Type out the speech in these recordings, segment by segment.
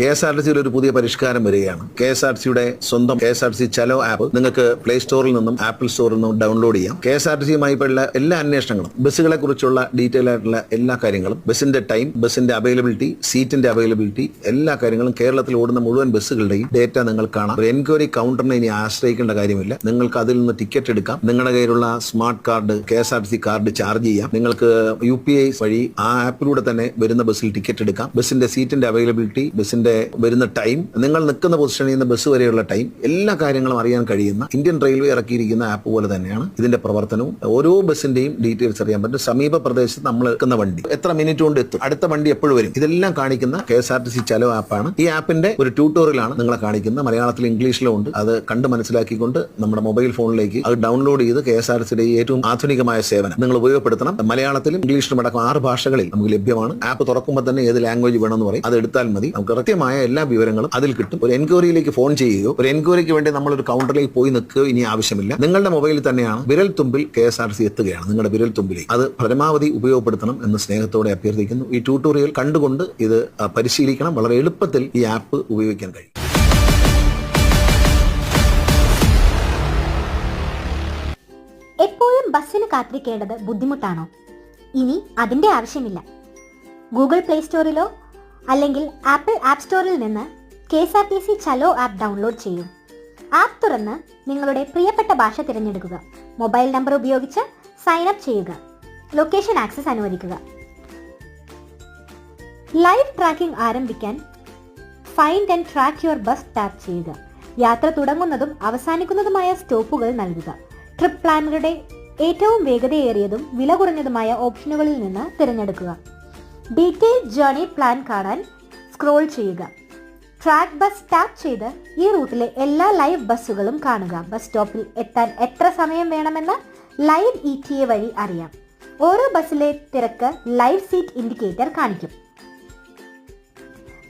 K S R T സിയിൽ ഒരു പുതിയ പരിഷ്കാരം വരികയാണ്. കെ എസ് ആർ സിയുടെ സ്വന്തം K S R C Chalo app നിങ്ങൾക്ക് പ്ലേ സ്റ്റോറിൽ നിന്നും ആപ്പിൾ സ്റ്റോറിൽ നിന്നും ഡൗൺലോഡ് ചെയ്യാം. കെ എസ് ആർ ടി സിയുമായി ഉള്ള എല്ലാ അന്വേഷണങ്ങളും ബസ്സുകളെ കുറിച്ചുള്ള ഡീറ്റെയിൽ ആയിട്ടുള്ള എല്ലാ കാര്യങ്ങളും ബസ്സിന്റെ ടൈം ബസ്സിന്റെ അവൈലബിലിറ്റി സീറ്റിന്റെ അവൈലബിലിറ്റി എല്ലാ കാര്യങ്ങളും കേരളത്തിൽ ഓടുന്ന മുഴുവൻ ബസ്സുകളുടെയും ഡേറ്റ നിങ്ങൾ കാണാം. എൻക്വയറി കൗണ്ടറിനെ ഇനി ആശ്രയിക്കേണ്ട കാര്യമില്ല. നിങ്ങൾക്ക് അതിൽ നിന്ന് ടിക്കറ്റ് എടുക്കാം. നിങ്ങളുടെ കയ്യിലുള്ള smart card K S R T C card charge ചെയ്യാം. നിങ്ങൾക്ക് യു പി ഐ വഴി ആ ആപ്പിലൂടെ തന്നെ വരുന്ന ബസ്സിൽ ടിക്കറ്റ് എടുക്കാം. ബസ്സിന്റെ സീറ്റിന്റെ അവൈലബിലിറ്റി ബസ്സിന്റെ വരുന്ന ടൈം നിങ്ങൾ നിൽക്കുന്ന പൊസിഷനിൽ നിന്ന് ബസ് വരെയുള്ള ടൈം എല്ലാ കാര്യങ്ങളും അറിയാൻ കഴിയുന്ന ഇന്ത്യൻ റെയിൽവേ ഇറക്കിയിരിക്കുന്ന ആപ്പ് പോലെ തന്നെയാണ് ഇതിന്റെ പ്രവർത്തനവും. ഓരോ ബസ്സിന്റെയും ഡീറ്റെയിൽസ് അറിയാൻ പറ്റും. സമീപ പ്രദേശത്ത് നമ്മൾ നിൽക്കുന്ന വണ്ടി. എത്ര മിനിറ്റ് കൊണ്ട് എത്തും? അടുത്ത വണ്ടി എപ്പോഴും വരും. ഇതെല്ലാം കാണിക്കുന്ന K S R T C Chalo ആപ്പാണ് ഈ ആപ്പിന്റെ ഒരു ട്യൂട്ടോറിയലാണ് നിങ്ങളെ കാണിക്കുന്നത്. മലയാളത്തിൽ ഇംഗ്ലീഷിലും ഉണ്ട് അത് കണ്ട് മനസ്സിലാക്കിക്കൊണ്ട് നമ്മുടെ മൊബൈൽ ഫോണിലേക്ക് അത് ഡൗൺലോഡ് ചെയ്ത് കെ എസ് ആർ ടി ഏറ്റവും ആധുനികമായ സേവനം. നിങ്ങൾ ഉപയോഗപ്പെടുത്തണം. മലയാളത്തിലും ഇംഗ്ലീഷിലും അടക്കം ആറ് ഭാഷകളിൽ നമുക്ക് ലഭ്യമാണ്. ആപ്പ് തുറക്കുമ്പോൾ തന്നെ ഏത് ലാംഗ്വേജ് വേണമെന്ന് പറയും. അത് എടുത്താൽ മതി. നമുക്ക് കൃത്യമായ എല്ലാ വിവരങ്ങളും അതിൽ കിട്ടും. ഒരു എൻക്വയറിയിലേക്ക് ഫോൺ ചെയ്യുകയോ ഒരു എൻക്വയറിക്ക് വേണ്ടി നമ്മൾ ഒരു കൗണ്ടറിലേക്ക് പോയി നിൽക്കുകയോ ഇനി ആവശ്യമില്ല. നിങ്ങളുടെ മൊബൈലിൽ തന്നെയാണ് വിരൽ തുമ്പിൽ കെ എസ് ആർ സി എത്തുകയാണ് നിങ്ങളുടെ വിരൽ തുമ്പിലേക്ക് അത് പരമാവധി ഉപയോഗപ്പെടുത്തണം എന്ന് സ്നേഹത്തോടെ അഭ്യർത്ഥിക്കുന്നു. ഈ ട്യൂട്ടോറിയൽ കണ്ടുകൊണ്ട് ഇത് പരിശീലിക്കണം. വളരെ എളുപ്പത്തിൽ ഈ ആപ്പ് ഉപയോഗിക്കാൻ കഴിയും. എപ്പോഴും ബസ്സിന് കാത്തിരിക്കേണ്ടത് ബുദ്ധിമുട്ടാണോ? ഇനി അതിന്റെ ആവശ്യമില്ല. ഗൂഗിൾ പ്ലേ സ്റ്റോറിലോ അല്ലെങ്കിൽ ആപ്പിൾ ആപ്പ് സ്റ്റോറിൽ നിന്ന് K S R T C Chalo app download ചെയ്യൂ. ആപ്പ് തുറന്ന് നിങ്ങളുടെ പ്രിയപ്പെട്ട ഭാഷ തിരഞ്ഞെടുക്കുക. മൊബൈൽ നമ്പർ ഉപയോഗിച്ച് സൈൻ അപ്പ് ചെയ്യുക. ലൊക്കേഷൻ ആക്സസ് അനുവദിക്കുക. ലൈവ് ട്രാക്കിംഗ് ആരംഭിക്കാൻ find and track your bus tap ചെയ്യുക. യാത്ര തുടങ്ങുന്നതും അവസാനിക്കുന്നതുമായ സ്റ്റോപ്പുകൾ നൽകുക. ട്രിപ്പ് പ്ലാനറുടെ ഏറ്റവും വേഗതയേറിയതും വില കുറഞ്ഞതുമായ ഓപ്ഷനുകളിൽ നിന്ന് തിരഞ്ഞെടുക്കുക. ഡീറ്റെയിൽ ജേർണി പ്ലാൻ കാണാൻ സ്ക്രോൾ ചെയ്യുക. ട്രാക്ക് ബസ് ടാപ്പ് ചെയ്ത് ഈ റൂട്ടിലെ എല്ലാ ലൈവ് ബസ്സുകളും കാണുക. ബസ് സ്റ്റോപ്പിൽ എത്താൻ എത്ര സമയം വേണമെന്ന് ലൈവ് ഇ ടി എ വഴി അറിയാം. ഓരോ ബസ്സിലെ തിരക്ക് ലൈവ് സീറ്റ് ഇൻഡിക്കേറ്റർ കാണിക്കും.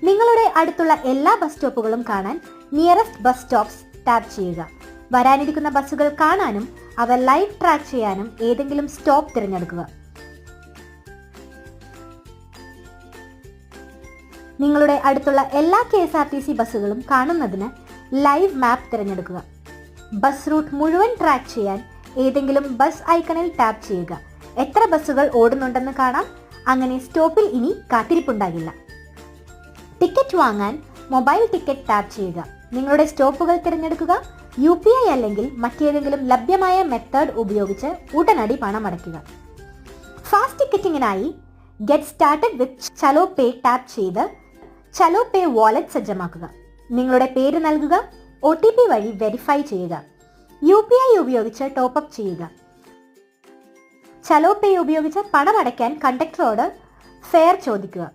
നിങ്ങളുടെ അടുത്തുള്ള എല്ലാ ബസ് സ്റ്റോപ്പുകളും കാണാൻ നിയറസ്റ്റ് ബസ് സ്റ്റോപ്സ് ടാപ്പ് ചെയ്യുക. വരാനിരിക്കുന്ന ബസ്സുകൾ കാണാനും അവ ലൈവ് ട്രാക്ക് ചെയ്യാനും ഏതെങ്കിലും സ്റ്റോപ്പ് തിരഞ്ഞെടുക്കുക. നിങ്ങളുടെ അടുത്തുള്ള എല്ലാ K S R T C ബസ്സുകളും കാണുന്നതിന് ലൈവ് മാപ്പ് തിരഞ്ഞെടുക്കുക. ബസ് റൂട്ട് മുഴുവൻ ട്രാക്ക് ചെയ്യാൻ ഏതെങ്കിലും ബസ് ഐക്കണിൽ ടാപ്പ് ചെയ്യുക. എത്ര ബസ്സുകൾ ഓടുന്നുണ്ടെന്ന് കാണാം. അങ്ങനെ സ്റ്റോപ്പിൽ ഇനി കാത്തിരിപ്പുണ്ടാകില്ല. ടിക്കറ്റ് വാങ്ങാൻ മൊബൈൽ ടിക്കറ്റ് ടാപ്പ് ചെയ്യുക. നിങ്ങളുടെ സ്റ്റോപ്പുകൾ തിരഞ്ഞെടുക്കുക. യു പി ഐ അല്ലെങ്കിൽ മറ്റേതെങ്കിലും ലഭ്യമായ മെത്തേഡ് ഉപയോഗിച്ച് ഉടനടി പണം അടയ്ക്കുക. Fast ടിക്കറ്റിംഗിനായി get started with Chalo pay tap ചെയ്ത് ചലോ പേ വാലറ്റ് സജ്ജമാക്കുക. നിങ്ങളുടെ പേര് നൽകുക ഒ ടി പി വഴി വെരിഫൈ ചെയ്യുക. യു പി ഐ ഉപയോഗിച്ച് ടോപ്പ് ചെയ്യുക. ചലോ പേ ഉപയോഗിച്ച് പണം അടയ്ക്കാൻ കണ്ടക്ടറോട് ഫെയർ ചോദിക്കുക.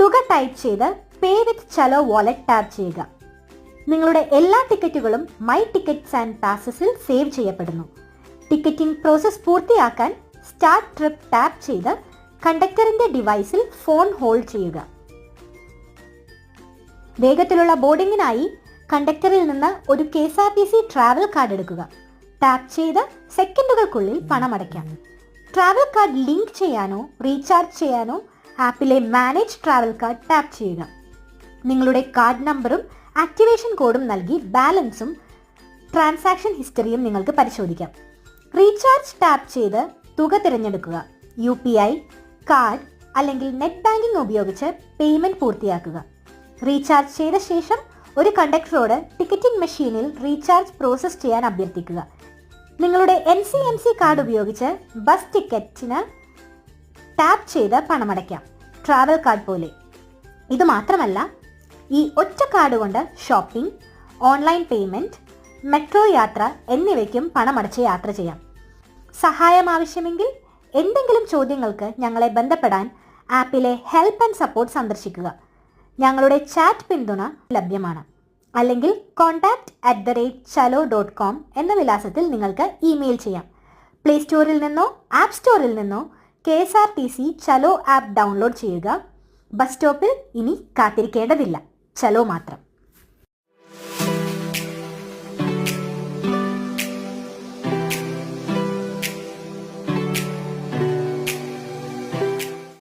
തുക ടൈപ്പ് ചെയ്ത് പേ വിത്ത് ചലോ വാലറ്റ് ടാപ്പ് ചെയ്യുക. നിങ്ങളുടെ എല്ലാ ടിക്കറ്റുകളും മൈ ടിക്കറ്റ്സ് ആൻഡ് പാസസിൽ സേവ് ചെയ്യപ്പെടുന്നു. ടിക്കറ്റിംഗ് പ്രോസസ് പൂർത്തിയാക്കാൻ സ്റ്റാർട്ട് ട്രിപ്പ് ടാപ്പ് ചെയ്ത് കണ്ടക്ടറിന്റെ ഡിവൈസിൽ ഫോൺ ഹോൾഡ് ചെയ്യുക. വേഗത്തിലുള്ള ബോർഡിങ്ങിനായി കണ്ടക്ടറിൽ നിന്ന് ഒരു K S R T C travel card എടുക്കുക. ടാപ്പ് ചെയ്ത് സെക്കൻഡുകൾക്കുള്ളിൽ പണം അടയ്ക്കാം. ട്രാവൽ കാർഡ് ലിങ്ക് ചെയ്യാനോ റീചാർജ് ചെയ്യാനോ ആപ്പിലെ മാനേജ് ട്രാവൽ കാർഡ് ടാപ്പ് ചെയ്യുക. നിങ്ങളുടെ കാർഡ് നമ്പറും ആക്ടിവേഷൻ കോഡും നൽകി ബാലൻസും ട്രാൻസാക്ഷൻ ഹിസ്റ്ററിയും നിങ്ങൾക്ക് പരിശോധിക്കാം. റീചാർജ് ടാപ്പ് ചെയ്ത് തുക തിരഞ്ഞെടുക്കുക. യു കാർഡ് അല്ലെങ്കിൽ നെറ്റ് ബാങ്കിംഗ് ഉപയോഗിച്ച് പേയ്മെന്റ് പൂർത്തിയാക്കുക. റീചാർജ് ചെയ്ത ശേഷം ഒരു കണ്ടക്ടറോട് ടിക്കറ്റിംഗ് മെഷീനിൽ റീചാർജ് പ്രോസസ് ചെയ്യാൻ അഭ്യർത്ഥിക്കുക. നിങ്ങളുടെ N C M C card ഉപയോഗിച്ച് ബസ് ടിക്കറ്റിന് ടാപ്പ് ചെയ്ത് പണമടയ്ക്കാം. ട്രാവൽ കാർഡ് പോലെ. ഇത് മാത്രമല്ല ഈ ഒറ്റ കാർഡ് കൊണ്ട് ഷോപ്പിംഗ് ഓൺലൈൻ പേയ്മെന്റ് മെട്രോ യാത്ര എന്നിവയ്ക്കും പണമടച്ച് യാത്ര ചെയ്യാം. സഹായം ആവശ്യമെങ്കിൽ എന്തെങ്കിലും ചോദ്യങ്ങൾക്ക് ഞങ്ങളെ ബന്ധപ്പെടാൻ ആപ്പിലെ ഹെൽപ്പ് ആൻഡ് സപ്പോർട്ട് സന്ദർശിക്കുക. ഞങ്ങളുടെ ചാറ്റ് പിന്തുണ ലഭ്യമാണ്. അല്ലെങ്കിൽ contact at the rate Chalo dot com എന്ന വിലാസത്തിൽ നിങ്ങൾക്ക് ഇമെയിൽ ചെയ്യാം. പ്ലേ സ്റ്റോറിൽ നിന്നോ ആപ്പ് സ്റ്റോറിൽ നിന്നോ K S R T C Chalo app download ചെയ്യുക. ബസ് സ്റ്റോപ്പിൽ ഇനി കാത്തിരിക്കേണ്ടതില്ല. ചലോ മാത്രം.